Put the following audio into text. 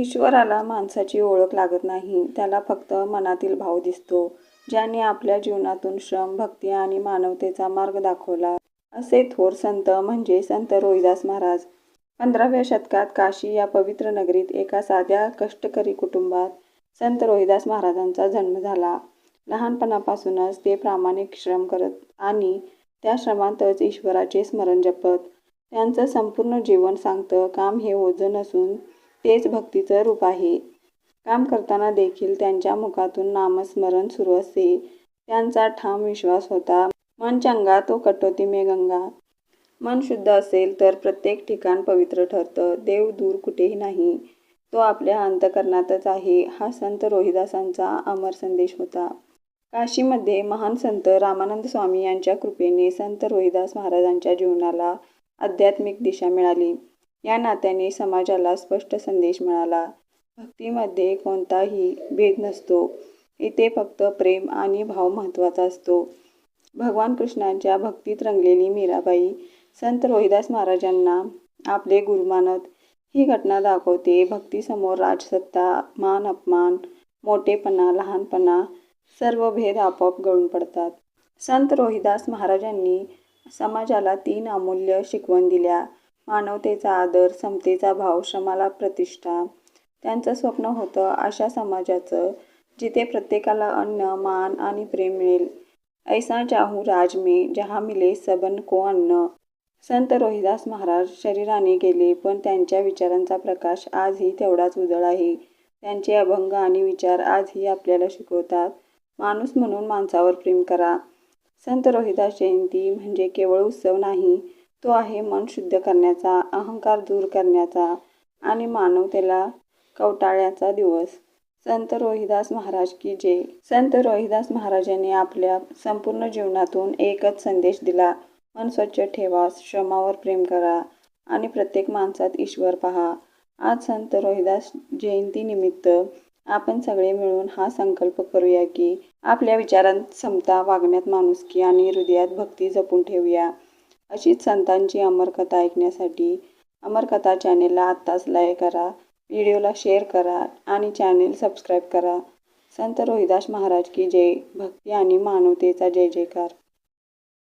ईश्वराला माणसाची ओळख लागत नाही. त्याला फक्त मनातील भाव दिसतो ज्याने आपल्या जीवनातून श्रम भक्ती आणि मानवतेचा मार्ग दाखवला. असे थोर संत म्हणजे संत रोहिदास महाराज. पंधराव्या शतकात काशी या पवित्र नगरीत एका साध्या कष्टकरी कुटुंबात संत रोहिदास महाराजांचा जन्म झाला. लहानपणापासूनच ते प्रामाणिक श्रम करत आणि त्या श्रमातच ईश्वराचे स्मरण जपत त्यांचं संपूर्ण जीवन सांगतं काम हे ओझं नसून तेच भक्तीचं रूप आहे. काम करताना देखील त्यांच्या मुखातून नामस्मरण सुरू असे त्यांचा ठाम विश्वास होता. मन चंगा तो कटोती मे गंगा. मन शुद्ध असेल तर प्रत्येक ठिकाण पवित्र ठरतं. देव दूर कुठेही नाही. तो आपल्या अंतकरणातच आहे. हा संत रोहिदासांचा अमर संदेश होता. काशीमध्ये महान संत रामानंद स्वामी यांच्या कृपेने संत रोहिदास महाराजांच्या जीवनाला आध्यात्मिक दिशा मिळाली. या नात्याने समाजाला स्पष्ट संदेश मिळाला. भक्तीमध्ये कोणताही भेद नसतो. इथे फक्त प्रेम आणि भाव महत्त्वाचा असतो. भगवान कृष्णांच्या भक्तीत रंगलेली मीराबाई संत रोहिदास महाराजांना आपले गुरु मानत ही घटना दाखवते भक्तीसमोर राजसत्ता मान अपमान मोठेपणा लहानपणा सर्व भेद आपोआप गळून पडतात. संत रोहिदास महाराजांनी समाजाला तीन अमूल्य शिकवण दिल्या. मानवतेचा आदर समतेचा भाव श्रमाला प्रतिष्ठा त्यांचं स्वप्न होतं अशा समाजाचं जिथे प्रत्येकाला अन्न मान आणि प्रेम मिळेल. ऐसा चाहू राज में जहा मिले सबन को अन्न. संत रोहिदास महाराज शरीराने गेले पण त्यांच्या विचारांचा प्रकाश आजही तेवढाच उजळ आहे. त्यांचे अभंग आणि विचार आजही आपल्याला शिकवतात. माणूस म्हणून माणसावर प्रेम करा. संत रोहिदास जयंती म्हणजे केवळ उत्सव नाही तो आहे मन शुद्ध करण्याचा अहंकार दूर करण्याचा आणि मानवतेला कवटाळ्याचा दिवस. संत रोहिदास महाराज की जय. संत रोहिदास महाराजांनी आपल्या संपूर्ण जीवनातून एकच संदेश दिला मन स्वच्छ ठेवा श्रमावर प्रेम करा आणि प्रत्येक माणसात ईश्वर पहा. आज संत रोहिदास जयंतीनिमित्त आपण सगळे मिळून हा संकल्प करूया की आपल्या विचारांत समता वागण्यात माणुसकी आणि हृदयात भक्ती जपून ठेवूया. अशीच संतांची अमरकथा ऐकण्यासाठी अमरकथा चॅनेलला आत्ताच लाईक करा व्हिडिओला शेअर करा आणि चॅनेल सबस्क्राईब करा. संत रोहिदास महाराज की जय भक्ती आणि मानवतेचा जय जयकार.